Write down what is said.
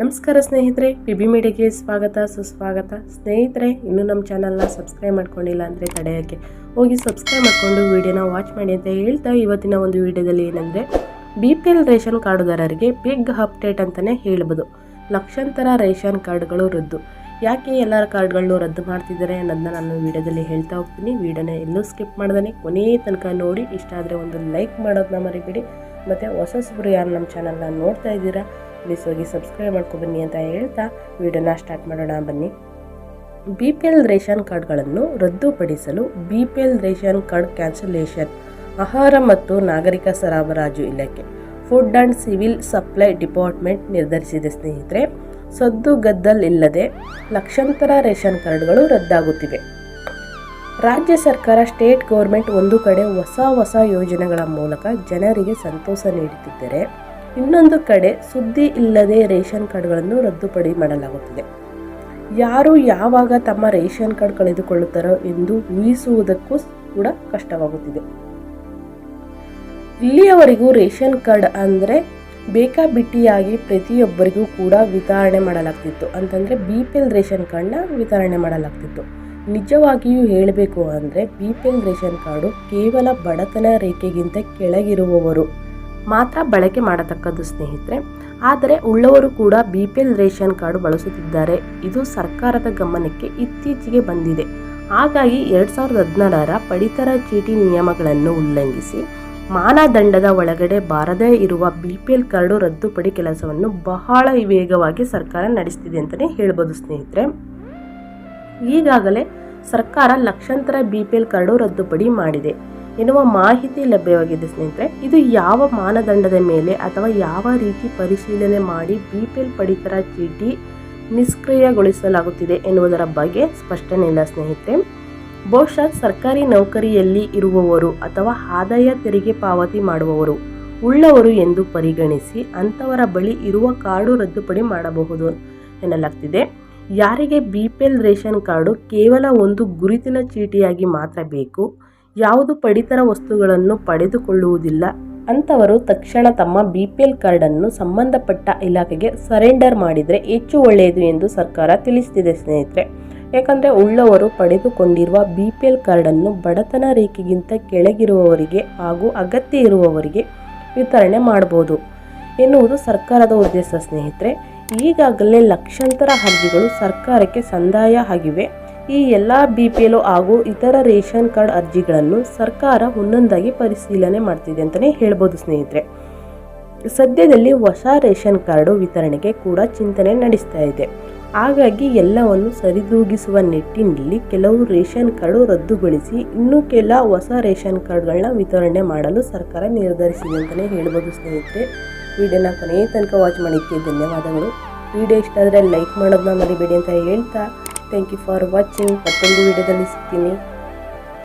ನಮಸ್ಕಾರ ಸ್ನೇಹಿತರೆ ಪಿಬಿ ಮೀಡಿಯಾಗೆ ಸ್ವಾಗತ, ಸುಸ್ವಾಗತ. ಸ್ನೇಹಿತರೆ, ಇನ್ನೂ ನಮ್ಮ ಚಾನಲ್ನ ಸಬ್ಸ್ಕ್ರೈಬ್ ಮಾಡ್ಕೊಂಡಿಲ್ಲ ಅಂದರೆ ತಡೆಯೋಕ್ಕೆ ಹೋಗಿ ಸಬ್ಸ್ಕ್ರೈಬ್ ಮಾಡಿಕೊಂಡು ವಿಡಿಯೋನ ವಾಚ್ ಮಾಡಿ ಅಂತ ಹೇಳ್ತಾ ಇವತ್ತಿನ ಒಂದು ವಿಡಿಯೋದಲ್ಲಿ ಏನಂದರೆ ಬಿ ಪಿ ಎಲ್ ರೇಷನ್ ಕಾರ್ಡುದಾರರಿಗೆ ಬಿಗ್ ಅಪ್ಡೇಟ್ ಅಂತಲೇ ಹೇಳ್ಬೋದು. ಲಕ್ಷಾಂತರ ರೇಷನ್ ಕಾರ್ಡ್ಗಳು ರದ್ದು. ಯಾಕೆ ಎಲ್ಲರ ಕಾರ್ಡ್ಗಳನ್ನು ರದ್ದು ಮಾಡ್ತಿದ್ದಾರೆ ಅನ್ನೋದನ್ನ ನಾನು ವಿಡಿಯೋದಲ್ಲಿ ಹೇಳ್ತಾ ಹೋಗ್ತೀನಿ. ವಿಡಿಯೋನ ಎಲ್ಲೂ ಸ್ಕಿಪ್ ಮಾಡ್ದೇ ಕೊನೆಯ ತನಕ ನೋಡಿ. ಇಷ್ಟ ಆದರೆ ಒಂದು ಲೈಕ್ ಮಾಡೋದನ್ನ ಮರಿಬೇಡಿ. ಮತ್ತು ಹೊಸಬ್ರು ಯಾರು ನಮ್ಮ ಚಾನಲ್ನ ನೋಡ್ತಾ ಇದ್ದೀರಾ? ಪ್ಲೀಸ್ ಹೋಗಿ ಸಬ್ಸ್ಕ್ರೈಬ್ ಮಾಡ್ಕೊಬನ್ನಿ ಅಂತ ಹೇಳ್ತಾ ವಿಡಿಯೋನ ಸ್ಟಾರ್ಟ್ ಮಾಡೋಣ ಬನ್ನಿ. ಬಿ ಪಿ ಎಲ್ ರೇಷನ್ ಕಾರ್ಡ್ಗಳನ್ನು ರದ್ದುಪಡಿಸಲು B P L ration card cancellation, ಆಹಾರ ಮತ್ತು ನಾಗರಿಕ ಸರಬರಾಜು ಇಲಾಖೆ, food and civil supply department ನಿರ್ಧರಿಸಿದೆ ಸ್ನೇಹಿತರೆ. ಸದ್ದು ಗದ್ದಲ್ ಇಲ್ಲದೆ ಲಕ್ಷಾಂತರ ರೇಷನ್ ಕಾರ್ಡ್ಗಳು ರದ್ದಾಗುತ್ತಿವೆ. ರಾಜ್ಯ ಸರ್ಕಾರ, ಸ್ಟೇಟ್ ಗೌರ್ಮೆಂಟ್ ಒಂದು ಕಡೆ ಹೊಸ ಹೊಸ ಯೋಜನೆಗಳ ಮೂಲಕ ಜನರಿಗೆ ಸಂತೋಷ ನೀಡುತ್ತಿದ್ದರೆ ಇನ್ನೊಂದು ಕಡೆ ಸುದ್ದಿ ಇಲ್ಲದೆ ರೇಷನ್ ಕಾರ್ಡ್ಗಳನ್ನು ರದ್ದುಪಡಿ ಮಾಡಲಾಗುತ್ತದೆ. ಯಾರು ಯಾವಾಗ ತಮ್ಮ ರೇಷನ್ ಕಾರ್ಡ್ ಕಳೆದುಕೊಳ್ಳುತ್ತಾರೋ ಎಂದು ಊಹಿಸುವುದಕ್ಕೂ ಕೂಡ ಕಷ್ಟವಾಗುತ್ತಿದೆ. ಇಲ್ಲಿಯವರೆಗೂ ರೇಷನ್ ಕಾರ್ಡ್ ಅಂದರೆ ಬೇಕಾಬಿಟ್ಟಿಯಾಗಿ ಪ್ರತಿಯೊಬ್ಬರಿಗೂ ಕೂಡ ವಿತರಣೆ ಮಾಡಲಾಗ್ತಿತ್ತು. ಅಂತಂದರೆ ಬಿ ಪಿ ಎಲ್ ರೇಷನ್ ಕಾರ್ಡ್ನ ವಿತರಣೆ ಮಾಡಲಾಗ್ತಿತ್ತು. ನಿಜವಾಗಿಯೂ ಹೇಳಬೇಕು ಅಂದರೆ B P L ration card ಕೇವಲ ಬಡತನ ರೇಖೆಗಿಂತ ಕೆಳಗಿರುವವರು ಮಾತ್ರ ಬಳಕೆ ಮಾಡತಕ್ಕದ್ದು ಸ್ನೇಹಿತರೆ. ಆದರೆ ಉಳ್ಳವರು ಕೂಡ B P L ration card ಬಳಸುತ್ತಿದ್ದಾರೆ. ಇದು ಸರ್ಕಾರದ ಗಮನಕ್ಕೆ ಇತ್ತೀಚೆಗೆ ಬಂದಿದೆ. ಹಾಗಾಗಿ ಎರಡು ಸಾವಿರದ ಹದಿನಾರರ ಪಡಿತರ ಚೀಟಿ ನಿಯಮಗಳನ್ನು ಉಲ್ಲಂಘಿಸಿ ಮಾನದಂಡದ ಒಳಗಡೆ ಬಾರದೇ ಇರುವ ಬಿ ಪಿ ಎಲ್ ಕಾರ್ಡು ರದ್ದುಪಡಿ ಕೆಲಸವನ್ನು ಬಹಳ ವೇಗವಾಗಿ ಸರ್ಕಾರ ನಡೆಸ್ತಿದೆ ಅಂತಲೇ ಹೇಳ್ಬೋದು ಸ್ನೇಹಿತರೆ. ಈಗಾಗಲೇ ಸರ್ಕಾರ ಲಕ್ಷಾಂತರ ಬಿ ಪಿ ಎಲ್ ಕಾರ್ಡು ರದ್ದುಪಡಿ ಮಾಡಿದೆ. ಎನ್ನುವ ಮಾಹಿತಿ ಲಭ್ಯವಾಗಿದೆ ಸ್ನೇಹಿತರೆ. ಇದು ಯಾವ ಮಾನದಂಡದ ಮೇಲೆ ಅಥವಾ ಯಾವ ರೀತಿ ಪರಿಶೀಲನೆ ಮಾಡಿ ಬಿ ಪಿ ಎಲ್ ಪಡಿತರ ಚೀಟಿ ನಿಷ್ಕ್ರಿಯಗೊಳಿಸಲಾಗುತ್ತಿದೆ ಎನ್ನುವುದರ ಬಗ್ಗೆ ಸ್ಪಷ್ಟನೆ ಇಲ್ಲ ಸ್ನೇಹಿತರೆ. ಬಹುಶಃ ಸರ್ಕಾರಿ ನೌಕರಿಯಲ್ಲಿ ಇರುವವರು ಅಥವಾ ಆದಾಯ ತೆರಿಗೆ ಪಾವತಿ ಮಾಡುವವರು ಉಳ್ಳವರು ಎಂದು ಪರಿಗಣಿಸಿ ಅಂಥವರ ಬಳಿ ಇರುವ ಕಾರ್ಡು ರದ್ದುಪಡಿ ಮಾಡಬಹುದು ಎನ್ನಲಾಗ್ತಿದೆ. ಯಾರಿಗೆ B P L ration card ಕೇವಲ ಒಂದು ಗುರುತಿನ ಚೀಟಿಯಾಗಿ ಮಾತ್ರ ಬೇಕು. ಯಾವುದು ಪಡಿತರ ವಸ್ತುಗಳನ್ನು ಪಡೆದುಕೊಳ್ಳುವುದಿಲ್ಲ. ಅಂಥವರು ತಕ್ಷಣ ತಮ್ಮ ಬಿ ಪಿ ಎಲ್ ಕಾರ್ಡನ್ನು ಸಂಬಂಧಪಟ್ಟ ಇಲಾಖೆಗೆ ಸರೆಂಡರ್ ಮಾಡಿದರೆ ಹೆಚ್ಚು ಒಳ್ಳೆಯದು ಎಂದು ಸರ್ಕಾರ ತಿಳಿಸ್ತಿದೆ ಸ್ನೇಹಿತರೆ. ಯಾಕಂದರೆ ಉಳ್ಳವರು ಪಡೆದುಕೊಂಡಿರುವ ಬಿ ಪಿ ಎಲ್ ಕಾರ್ಡನ್ನು ಬಡತನ ರೇಖೆಗಿಂತ ಕೆಳಗಿರುವವರಿಗೆ ಹಾಗೂ ಅಗತ್ಯ ಇರುವವರಿಗೆ ವಿತರಣೆ ಮಾಡಬಹುದು ಎನ್ನುವುದು ಸರ್ಕಾರದ ಉದ್ದೇಶ ಸ್ನೇಹಿತರೆ. ಈಗಾಗಲೇ ಲಕ್ಷಾಂತರ ಅರ್ಜಿಗಳು ಸರ್ಕಾರಕ್ಕೆ ಸಂದಾಯ ಆಗಿವೆ. ಈ ಎಲ್ಲ ಬಿ ಪಿ ಎಲ್ ಹಾಗೂ ಇತರ ರೇಷನ್ ಕಾರ್ಡ್ ಅರ್ಜಿಗಳನ್ನು ಸರ್ಕಾರ ಒಂದೊಂದಾಗಿ ಪರಿಶೀಲನೆ ಮಾಡ್ತಿದೆ ಅಂತಲೇ ಹೇಳ್ಬೋದು ಸ್ನೇಹಿತರೆ. ಸದ್ಯದಲ್ಲಿ ಹೊಸ ರೇಷನ್ ಕಾರ್ಡು ವಿತರಣೆಗೆ ಕೂಡ ಚಿಂತನೆ ನಡೆಸ್ತಾ ಇದೆ. ಹಾಗಾಗಿ ಎಲ್ಲವನ್ನು ಸರಿದೂಗಿಸುವ ನಿಟ್ಟಿನಲ್ಲಿ ಕೆಲವು ರೇಷನ್ ಕಾರ್ಡು ರದ್ದುಗೊಳಿಸಿ ಇನ್ನೂ ಕೆಲ ಹೊಸ ರೇಷನ್ ಕಾರ್ಡ್ಗಳನ್ನ ವಿತರಣೆ ಮಾಡಲು ಸರ್ಕಾರ ನಿರ್ಧರಿಸಿದೆ ಅಂತಲೇ ಹೇಳ್ಬೋದು ಸ್ನೇಹಿತರೆ. ವಿಡಿಯೋನ ಕೊನೆಯ ತನಕ ವಾಚ್ ಮಾಡಿದ್ದಕ್ಕೆ ಧನ್ಯವಾದಗಳು. ವಿಡಿಯೋ ಇಷ್ಟ ಆದರೆ ಲೈಕ್ ಮಾಡೋದನ್ನ ಮರಿಬೇಡಿ ಅಂತ ಹೇಳ್ತಾ ಥ್ಯಾಂಕ್ ಯು ಫಾರ್ ವಾಚಿಂಗ್ ಮತ್ತೊಂದು ವಿಡಿಯೋದಲ್ಲಿ ಸಿಗ್ತೀನಿ.